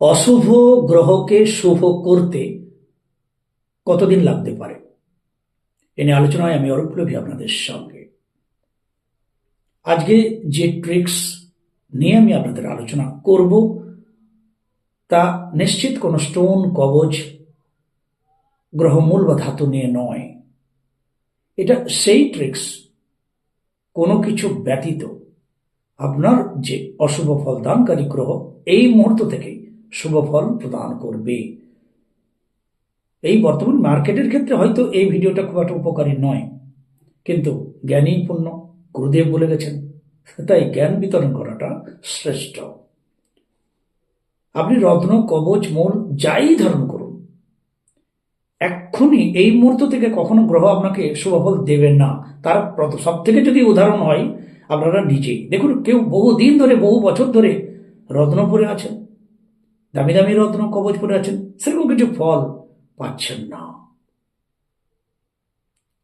অশুভ গ্রহকে শুভ করতে কতদিন লাগতে পারে? এ নিয়ে আলোচনায় আমি অরূপলভী আপনাদের সঙ্গে। আজকে যে ট্রিক্স নিয়ে আমি আপনাদের আলোচনা করব, তা নিশ্চিত কোনো স্টোন, কবচ, গ্রহমূল বা ধাতু নিয়ে নয়। এটা সেই ট্রিক্স, কোনো কিছু ব্যতীত আপনার যে অশুভ ফলদানকারী গ্রহ এই মুহূর্ত থেকেই শুভ ফল প্রদান করবে। এই বর্তমান মার্কেটের ক্ষেত্রে হয়তো এই ভিডিওটা খুব একটা উপকারী নয়। কিন্তু জ্ঞানী পূর্ণ, গুরুদেব বলে গেছেন, তাই জ্ঞান বিতরণ করাটা শ্রেষ্ঠ। আপনি রত্ন, কবচ, মূল যাই ধারণ করুন, এক্ষুনি এই মুহূর্ত থেকে কখনো গ্রহ আপনাকে শুভফল দেবেন না। তার সব থেকে যদি উদাহরণ হয়, আপনারা নিজেই। দেখুন, কেউ বহু দিন ধরে, বহু বছর ধরে রত্ন পরে আছেন। দামি দামি রত্ন কবচ পরে আছেন, সেরকম কিছু ফল পাচ্ছেন না।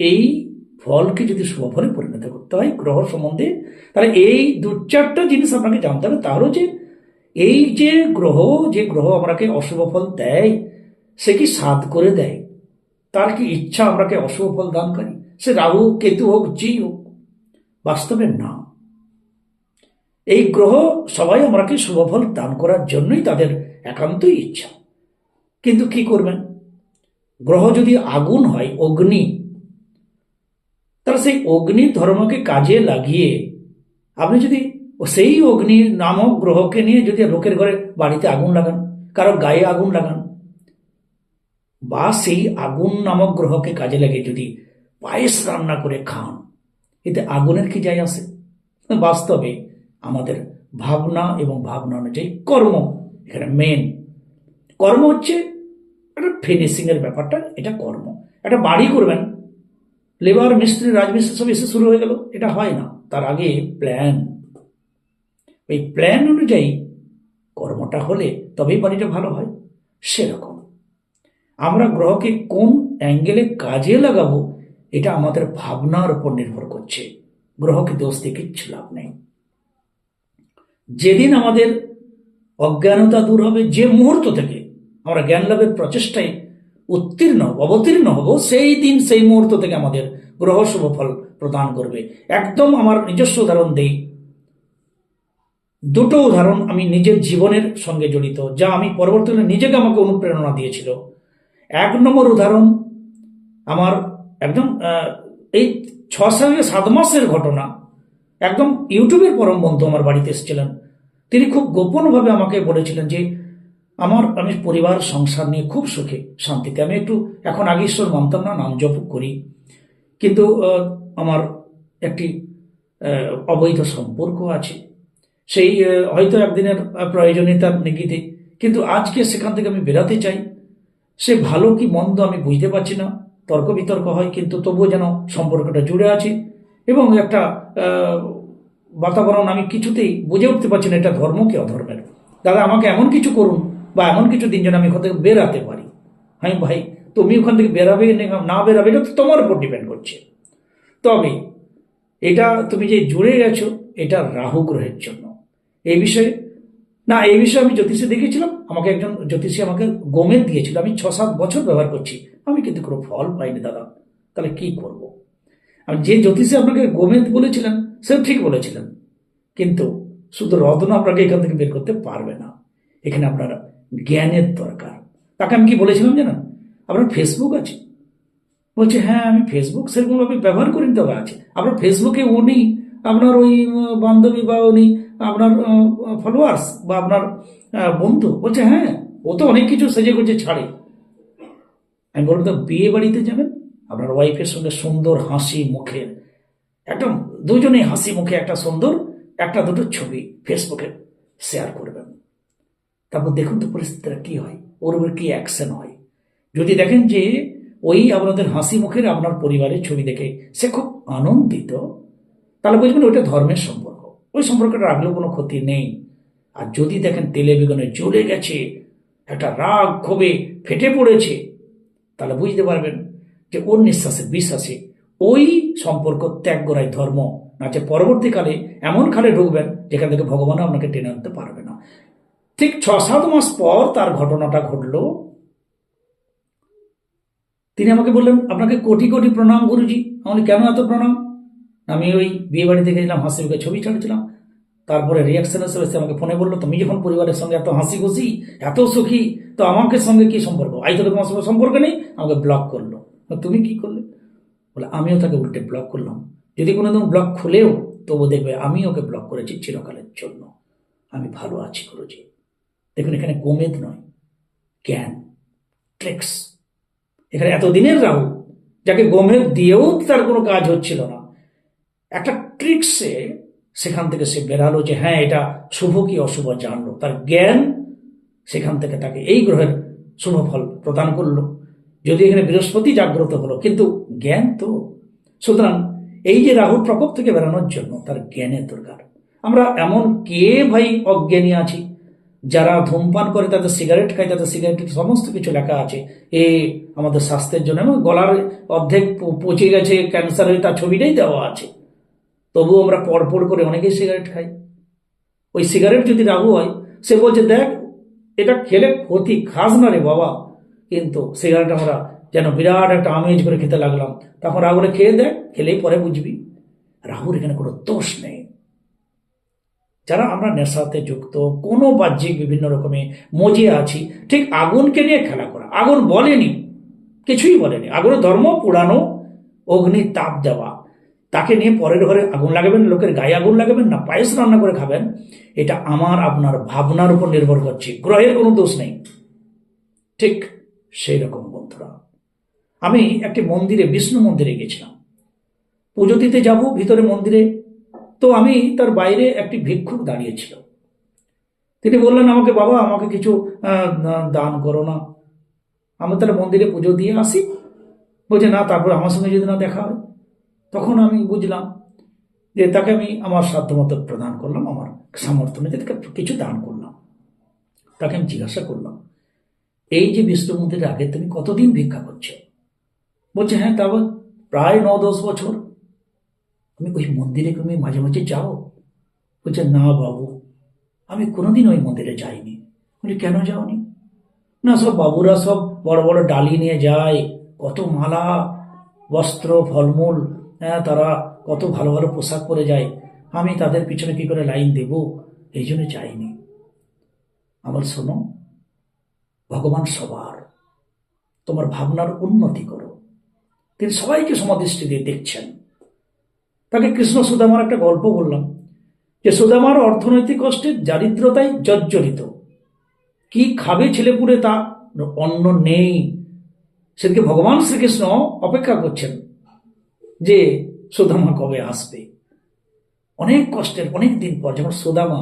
এই ফলকে যদি শুভফলে পরিণত করতে হয় গ্রহ সম্বন্ধে, তাহলে এই দু চারটা জিনিস আপনাকে জানতে হবে তাহলে যে এই যে গ্রহ যে গ্রহ আমাকে অশুভ ফল দেয়, সে কি সাধ করে দেয়? তার কি ইচ্ছা আমরাকে অশুভ ফল দান করি? সে রাহু, কেতু হোক যেই হোক, বাস্তবে না। এই গ্রহ সবাই আমরাকে শুভফল দান করার জন্যই তাদের একান্তই ইচ্ছা। কিন্তু কি করবেন? গ্রহ যদি আগুন হয়, অগ্নি, তাহলে সেই অগ্নি ধর্মকে কাজে লাগিয়ে আপনি যদি সেই অগ্নি নামক গ্রহকে নিয়ে যদি লোকের ঘরে বাড়িতে আগুন লাগান, কারও গায়ে আগুন লাগান, বা সেই আগুন নামক গ্রহকে কাজে লাগিয়ে যদি পায়েস রান্না করে খান, এতে আগুনের কি যায় আসে? বাস্তবে আমাদের ভাবনা এবং ভাবনা অনুযায়ী কর্ম এখানে মেন কর্ম হচ্ছে একটা ফিনিশিংয়ের ব্যাপারটা, এটা কর্ম। একটা বাড়ি করবেন লেবার মিস্ত্রি, রাজমিস্ত্রি সব এসে শুরু হয়ে গেল, এটা হয় না। তার আগে প্ল্যান এই প্ল্যান অনুযায়ী কর্মটা হলে তবেই বাড়িটা ভালো হয়, সেরকম। আমরা গ্রহকে কোন অ্যাঙ্গেলে কাজে লাগাবো, এটা আমাদের ভাবনার উপর নির্ভর করছে। গ্রহকে দোষ দিয়ে কিচ্ছু লাভ নেই। যেদিন আমাদের অজ্ঞানতা দূর হবে যে মুহূর্ত থেকে। আমরা জ্ঞান লাভের প্রচেষ্টায় উত্তীর্ণ অবতীর্ণ হব, সেই দিন, সেই মুহূর্ত থেকে আমাদের গ্রহ শুভ ফল প্রদান করবে। একদম আমার নিজস্ব উদাহরণ দেই। দুটো উদাহরণ আমি নিজের জীবনের সঙ্গে জড়িত, যা আমি পরবর্তীকালে নিজেকে আমাকে অনুপ্রেরণা দিয়েছিল। এক নম্বর উদাহরণ, আমার একদম এই ছ সাত মাসের ঘটনা। একদম ইউটিউবের পরম বন্ধু আমার বাড়িতে এসেছিলেন। তিনি খুব গোপনভাবে আমাকে বলেছিলেন যে, আমার, আমি পরিবার, সংসার নিয়ে খুব সুখে, শান্তিতে। আমি একটু এখন আগে ঈশ্বর মানতাম না, নাম জপ করি। কিন্তু আমার একটি অবৈধ সম্পর্ক আছে। সেই হয়তো একদিনের প্রয়োজনীয়তার নিগিতে। কিন্তু আজকে সেখান থেকে আমি বেরাতে চাই। সে ভালো কি মন্দ আমি বুঝতে পারছি না। তর্ক বিতর্ক হয়, কিন্তু তবুও যেন সম্পর্কটা জুড়ে আছে এবং একটা বাতাবরণ আমি কিছুতেই বুঝে উঠতে পারছি না এটা ধর্ম কি অধর্মের। দাদা, আমাকে এমন কিছু করুন বা এমন কিছু দিন যেন আমি ওখান থেকে বেরাতে পারি। হ্যাঁ ভাই, তুমি ওখান থেকে বেরাবে না বেরাবে, এটা তো তোমার উপর ডিপেন্ড করছে। তবে এটা তুমি যে জুড়ে গেছো, এটা রাহু গ্রহের জন্য। এই বিষয়ে, না, এই বিষয়ে আমি জ্যোতিষে দেখেছিলাম আমাকে একজন জ্যোতিষী আমাকে গোমেদ দিয়েছিল, আমি ছ সাত বছর ব্যবহার করছি, আমি কিন্তু কোনো ফল পাইনি দাদা, তাহলে কি করব। আমি যে জ্যোতিষী আপনাকে গোমেদ বলেছিলেন সেও ঠিক বলেছিলেন। কিন্তু শুধু রত্ন আপনাকে এখান থেকে বের করতে পারবে না। এখানে আপনার জ্ঞানের দরকার। তাকে আমি কি বলেছিলাম জানেন আপনার ফেসবুক আছে। বলছে হ্যাঁ আমি ফেসবুক সেরকমভাবে ব্যবহার করি তবে আছে। আপনার ফেসবুকে উনি, আপনার ওই বান্ধবী বা উনি আপনার ফলোয়ার্স বা আপনার বন্ধু, বলছে হ্যাঁ ও তো অনেক কিছু সেজে গুজে ছাড়ে। আমি বললাম, তো বিয়ে বাড়িতে যাবেন? আপনার ওয়াইফের সঙ্গে সুন্দর হাসি মুখের একদম দুজনেই হাসি মুখে একটা সুন্দর, একটা দুটো ছবি ফেসবুকে শেয়ার করবেন। তারপর দেখুন তো পরিস্থিতিটা কী হয়, ওর উপর কী অ্যাকশন হয়। যদি দেখেন যে ওই আপনাদের হাসি মুখের আপনার পরিবারের ছবি দেখে সে খুব আনন্দিত, তাহলে বুঝবেন ওইটা ধর্মের সম্পর্ক। ওই সম্পর্কটা রাখলেও কোনো ক্ষতি নেই। আর যদি দেখেন তেলে বেগুনে জ্বলে গেছে, একটা রাগ ক্ষোভে ফেটে পড়েছে, তাহলে বুঝতে পারবেন যে ওর নিঃশ্বাসে, বিশ্বাসে ওই সম্পর্ক ত্যাগ করাই ধর্ম। না যে পরবর্তীকালে এমন খালে ঢুকবেন যেখান থেকে ভগবান আপনাকে টেনে আনতে পারবে না। ঠিক ছ সাত মাস পর তার ঘটনাটা ঘটলো। তিনি আমাকে বললেন, আপনাকে কোটি কোটি প্রণাম গুরুজি। আমি কেন এত প্রণাম? আমি ওই বিয়ে বাড়ি থেকে গেছিলাম হাসি মুখে ছবি ছাড়ছিলাম। তারপরে রিয়াকশন এসে এসে আমাকে ফোনে বলল, তুমি যখন পরিবারের সঙ্গে এত হাসি খুশি এত সুখী, তো আমাকে সঙ্গে কি সম্পর্ক? আই তো তোমার সঙ্গে সম্পর্ক নেই, আমাকে ব্লক করল। তুমি কি করলে? বলে, আমিও তাকে উল্টে ব্লক করলাম। যদি কোনোদিন ব্লক খুলেও, তবু দেখবে আমি ওকে ব্লক করেছি চিরকালের জন্য। আমি ভালো আছি, গুরুজি। দেখুন, এখানে গোমেদ নয়, জ্ঞান ট্রিক্স এখানে এতদিনের রাহু, যাকে গোমেদ দিয়েও তার কোনো কাজ হচ্ছিল না। একটা ট্রিক্সে সেখান থেকে সে বেরালো যে হ্যাঁ এটা শুভ কি অশুভ জানলো। তার জ্ঞান সেখান থেকে তাকে এই গ্রহের শুভ ফল প্রদান করল। যদি এখানে বৃহস্পতি জাগ্রত হলো, কিন্তু জ্ঞান তো। সুতরাং এই যে রাহুর প্রকোপ থেকে বেরানোর জন্য তার জ্ঞানের দরকার। আমরা এমন কে ভাই অজ্ঞানী আছি, যারা ধূমপান করে তাদের সিগারেট খায়, তাদের সিগারেটের সমস্ত কিছু লেখা আছে। এ আমাদের স্বাস্থ্যের জন্য এবং গলার অর্ধেক পচে গেছে ক্যান্সার হয়ে তার ছবিটাই দেওয়া আছে। তবুও আমরা পরপর করে অনেকেই সিগারেট খাই। ওই সিগারেট যদি রাহু হয়, সে বলছে, দেখ, এটা খেলে ক্ষতি, খাস না রে বাবা। কিন্তু সিগারেট আমরা যেন বিরাট একটা আমেজ করে খেতে লাগলাম। তখন রাহুরে খেয়ে দেখ খেলেই পরে বুঝবি। রাহুর এখানে কোনো দোষ নেই। যারা আমরা নেশাতে যুক্ত, কোনো বাহ্যিক বিভিন্ন রকমের মজে আছি, ঠিক আগুনকে নিয়ে খেলা করা। আগুন বলেনি, কিছুই বলেনি। আগুনের ধর্ম, পুরানো অগ্নি, তাপ দেওয়া। তাকে নিয়ে পরের ঘরে আগুন লাগাবেন, লোকের গায়ে আগুন লাগাবেন, না পায়েস রান্না করে খাবেন, এটা আমার, আপনার ভাবনার উপর নির্ভর করছে। গ্রহের কোনো দোষ নেই। ঠিক সেই রকম বন্ধুরা। আমি একটি মন্দিরে, বিষ্ণু মন্দিরে গেছিলাম। পুজো দিতে যাব ভিতরে মন্দিরে। তো আমি তার বাইরে একটি ভিক্ষুক দাঁড়িয়েছিল তিনি বললেন, আমাকে বাবা, আমাকে কিছু দান করো না। আমি তাহলে মন্দিরে পুজো দিয়ে আসি। বলছে, না, তারপর আমার সঙ্গে যদি না দেখা হয়। তখন আমি বুঝলাম যে তাকে আমি আমার সাধ্যমতো প্রদান করলাম, আমার সামর্থ্য অনুযায়ী তাকে কিছু দান করলাম। তাকে আমি জিজ্ঞাসা করলাম এই যে বিষ্ণু মন্দিরের আগে তুমি কতদিন ভিক্ষা করছ? বলছে হ্যাঁ তারপর প্রায় ন দশ বছর। তুমি ওই মন্দিরে তুমি মাঝে মাঝে যাও? বলছে, না বাবু, আমি কোনোদিন ওই মন্দিরে যাইনি। বলি কেন যাওনি? না, সব বাবুরা সব বড় বড় ডালি নিয়ে যায়, কত মালা, বস্ত্র, ফলমূল হ্যাঁ তারা কত ভালো ভালো পোশাক পরে যায়। আমি তাদের পিছনে কি করে লাইন দেব? এই জন্য যাইনি। আমার শোনো ভগবান সবার। তোমার ভাবনার উন্নতি করো। তিনি সবাইকে সমাদৃষ্টি দিয়ে দেখছেন। তাকে কৃষ্ণ সুদামার একটা গল্প বললাম, যে সুদামার অর্থনৈতিক কষ্টে দারিদ্রতায় জর্জরিত। কি খাবে ছেলেপুলে তা অন্ন নেই। সেদিকে ভগবান শ্রীকৃষ্ণ অপেক্ষা করছেন যে সুদামা কবে আসবে। অনেক কষ্টের, অনেক দিন পর যখন সুদামা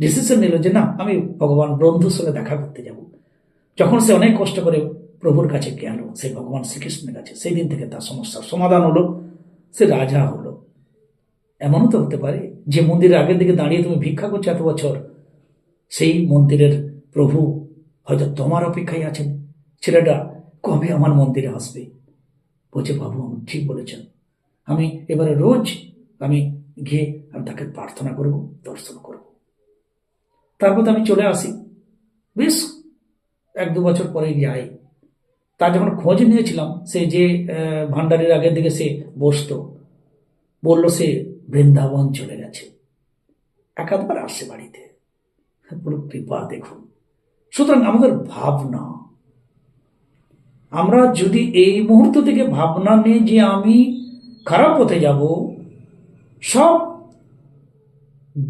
ডিসিশন নিল যে না, আমি ভগবান বন্ধুর সঙ্গে দেখা করতে যাব। যখন সে অনেক কষ্ট করে প্রভুর কাছে গেল, সে ভগবান শ্রীকৃষ্ণের কাছে সেই দিন থেকে তার সমস্যার সমাধান হলো, সে রাজা হলো। এমনও তো হতে পারে, যে মন্দিরের আগের দিকে দাঁড়িয়ে তুমি ভিক্ষা করছ এত বছর, সেই মন্দিরের প্রভু হয়তো তোমার অপেক্ষায় আছেন। ছেলেটা কবে আমার মন্দিরে আসবে? বলছে, বাবু, আপনি ঠিক বলেছেন। আমি এবারে রোজ আমি গিয়ে আমি তাকে প্রার্থনা করব, দর্শন করব। তারপর আমি চলে আসি। বেশ এক দু বছর পরে যাই তার যখন খোঁজ নিয়েছিলাম, সে যে ভান্ডারের আগের দিকে সে বসতো, বলল সে বৃন্দাবন চলে গেছে। একাধবার আসে বাড়িতে। পুরো কৃপা দেখুন। সুতরাং আমাদের ভাবনা, আমরা যদি এই মুহূর্ত থেকে ভাবনা নিয়ে যে আমি খারাপ পথে যাব, সব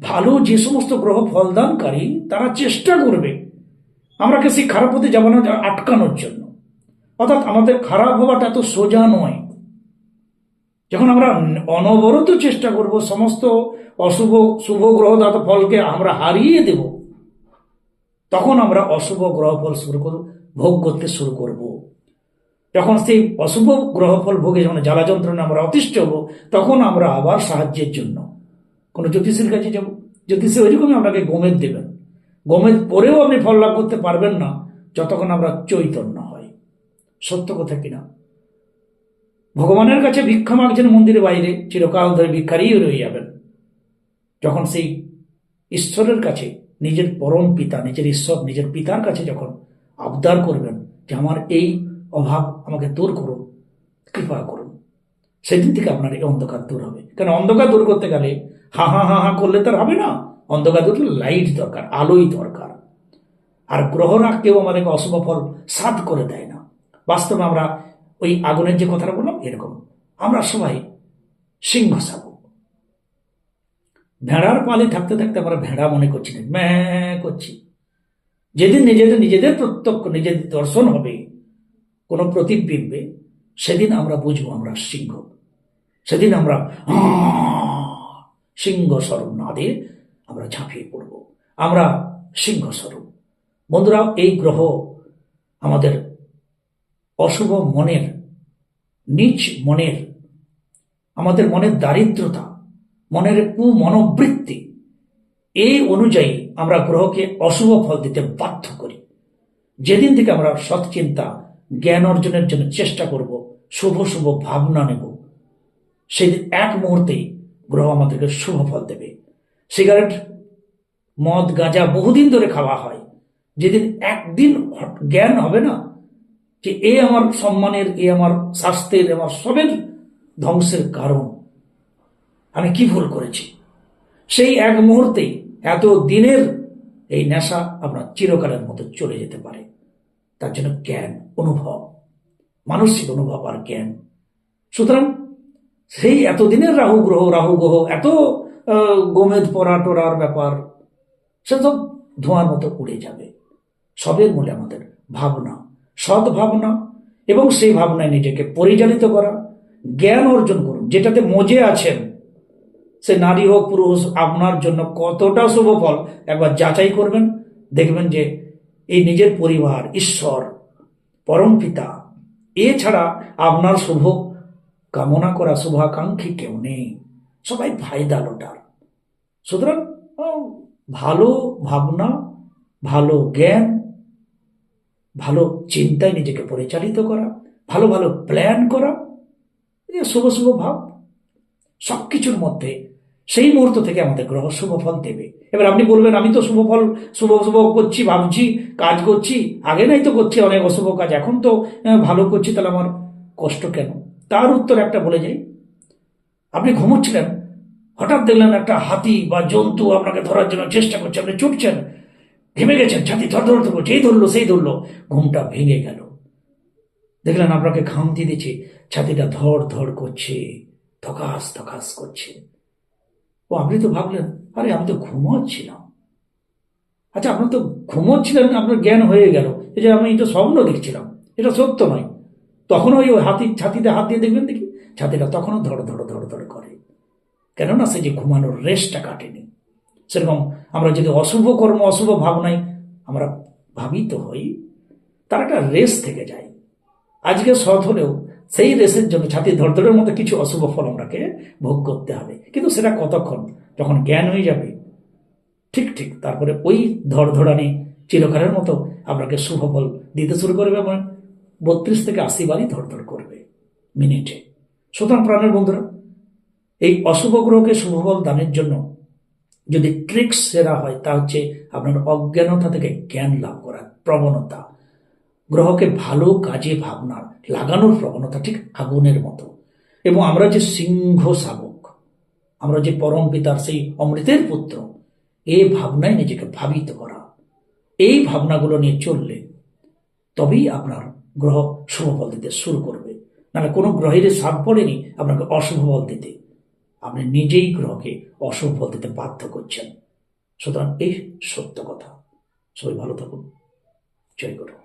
ভালো যে সমস্ত গ্রহ ফলদানকারী তারা চেষ্টা করবে। আমরাকে সেই খারাপ হতে যাব না, আটকানোর জন্য। অর্থাৎ আমাদের খারাপ হওয়াটা এত সোজা নয়। যখন আমরা অনবরত চেষ্টা করব, সমস্ত অশুভ, শুভ গ্রহদাত ফলকে আমরা হারিয়ে দেব, তখন আমরা অশুভ গ্রহ ফল শুরু করব, ভোগ করতে শুরু করব। যখন সেই অশুভ গ্রহ ফল ভোগে যখন জ্বালা যন্ত্রণা আমরা অতিষ্ঠ হব, তখন আমরা আবার সাহায্যের জন্য। কোনো জ্যোতিষের কাছে যাব, জ্যোতিষে ওইরকমই আপনাকে গোমেদ দেবেন। গোমেদ পরেও আপনি ফল লাভ করতে পারবেন না, যতক্ষণ আমরা চৈতন্য হয় সত্য কথা কিনা ভগবানের কাছে ভিক্ষা মাগছেন মন্দিরের বাইরে, চিরকাল ধরে ভিক্ষারিও রয়ে যাবেন। যখন সেই ঈশ্বরের কাছে, নিজের পরম পিতা, নিজের ঈশ্বর, নিজের পিতার কাছে যখন আবদার করবেন যে আমার এই অভাব আমাকে দূর করুন, কৃপা করুন, সেদিন থেকে আপনার এই অন্ধকার দূর হবে। কারণ অন্ধকার দূর করতে গেলে হা হা হা হা করলে তো আর হবে না। অন্ধকার দূর লাইট দরকার, আলোই দরকার। আর গ্রহরা কেউ আমাদেরকে অশুভ ফল সাধ করে দেয় না। বাস্তবে আমরা ওই আগুনের যে কথাটা বললাম, এরকম। আমরা সবাই সিংহ শাবক ভেড়ার পালে থাকতে থাকতে আমরা ভেড়া মনে করছি না, ম্যাঁ করছি। যেদিন নিজেদের নিজেদের প্রত্যক্ষ নিজেদের দর্শন হবে, কোনো প্রতিবিম্বে, সেদিন আমরা বুঝব আমরা সিংহ। সেদিন আমরা সিংহ স্বরূপ না দিয়ে আমরা ঝাঁপিয়ে পড়ব। আমরা সিংহস্বরূপ বন্ধুরা, এই গ্রহ আমাদের অশুভ মনের নিচ মনের, আমাদের মনের দারিদ্রতা, মনের কুমনোবৃত্তি, এই অনুযায়ী আমরা গ্রহকে অশুভ ফল দিতে বাধ্য করি। যেদিন থেকে আমরা সৎচিন্তা, জ্ঞান অর্জনের জন্য চেষ্টা করব, শুভ শুভ ভাবনা নেব, সেদিন এক মুহূর্তেই গ্রহ আমাদেরকে শুভ ফল দেবে। সিগারেট, মদ, গাঁজা বহুদিন ধরে খাওয়া হয়। যেদিন একদিন জ্ঞান হবে না যে এ আমার সম্মানের, এ আমার স্বাস্থ্যের আমার সবের ধ্বংসের কারণ। আমি কি ভুল করেছি? সেই এক মুহূর্তেই এত দিনের এই নেশা আপনার চিরকালের মতো চলে যেতে পারে। তার জন্য জ্ঞান, অনুভব, মানসিক অনুভব আর জ্ঞান। সুতরাং সেই এতদিনের রাহু গ্রহ রাহু গ্রহ, এত গোমেদ পরা টোরার ব্যাপার, সে তো ধোঁয়ার মতো উড়ে যাবে। সবের মূলে আমাদের ভাবনা, সৎ ভাবনা, এবং সেই ভাবনায় নিজেকে পরিচালিত করা, জ্ঞান অর্জন করুন, যেটাতে মজে আছেন। সে নারী হোক, পুরুষ আপনার জন্য কতটা শুভ ফল, একবার যাচাই করবেন, দেখবেন যে এই নিজের পরিবার, ঈশ্বর, পরম পিতা, এছাড়া আপনার শুভ কামনা করা, শুভাকাঙ্ক্ষী কেউ নেই। সবাই ফায়দা লোটার সুতরাং ভালো ভাবনা, ভালো জ্ঞান, ভালো চিন্তায় নিজেকে পরিচালিত করা, ভালো ভালো প্ল্যান করা শুভ শুভ ভাব। সব কিছুর মধ্যে সেই মুহূর্ত থেকে আমাদের গ্রহ শুভ ফল দেবে। এবার আপনি বলবেন, আমি তো শুভ ফল, শুভ শুভ করছি, ভাবছি, কাজ করছি, আগে নাই তো করছি, অনেক অশুভ কাজ, এখন তো ভালো করছি, তাহলে আমার কষ্ট কেন? তার উত্তর একটা বলে যাই। আপনি ঘুমোচ্ছিলেন। হঠাৎ দেখলেন একটা হাতি বা জন্তু আপনাকে ধরার জন্য চেষ্টা করছে। আপনি ছুটছেন ঘেমে গেছেন, ছাতি ধর ধর ধরবো যেই ধরলো, সেই ধরলো, ঘুমটা ভেঙে গেল। দেখলেন আপনাকে ঘামতি দিচ্ছে, ছাতিটা ধর ধর করছে, ধকাস ধকাস করছে। ও, আপনি তো ভাবলেন, আরে আমি তো ঘুমোচ্ছিলাম। আচ্ছা আপনার তো ঘুমোচ্ছিলেন, আপনার জ্ঞান হয়ে গেল, এই যে আমি এটা স্বপ্ন দেখছিলাম, এটা সত্য নয়। তখন ওই হাতির ছাতিতে হাত দিয়ে দেখবেন দেখি, ছাতিটা তখনও ধর ধর ধড় করে কেননা সে যে ঘুমানোর রেস্টটা কাটেনি। সেরকম আমরা যদি অশুভ কর্ম, অশুভ ভাবনায় আমরা ভাবিত হই, তার একটা রেস থেকে যায়। আজকে সৎ হলেও সেই রেসের জন্য ছাতি ধরধরের মতো কিছু অশুভ ফল আমরাকে ভোগ করতে হবে। কিন্তু সেটা কতক্ষণ? যখন জ্ঞান হয়ে যাবে, ঠিক ঠিক, তারপরে ওই ধরধরানি চিরকালের মতো আপনাকে শুভ ফল দিতে শুরু করবে এবং বত্রিশ থেকে আশি বারই ধরধর করবে মিনিটে। সুতরাং প্রাণের বন্ধুরা এই অশুভ গ্রহকে শুভ ফল দানের জন্য যদি ট্রিক্স সেরা হয়, তা হচ্ছে আপনার অজ্ঞানতা থেকে জ্ঞান লাভ করার প্রবণতা। গ্রহকে ভালো কাজে ভাবনার, লাগানোর প্রবণতা ঠিক আগুনের মতো। এবং আমরা যে সিংহ শাবক, আমরা যে পরম পিতার সেই অমৃতের পুত্র এই ভাবনায় নিজেকে ভাবিত করা। এই ভাবনাগুলো নিয়ে চললে তবেই আপনার গ্রহ শুভ ফল দিতে শুরু করবে। নাহলে কোনো গ্রহের সাপ পড়েনি, আপনাকে অশুভ ফল দিতে। আপনি নিজেই গ্রহকে অশুভ ফল দিতে বাধ্য করছেন। সুতরাং এই সত্য কথা। সবাই ভালো থাকুন। জয় করুন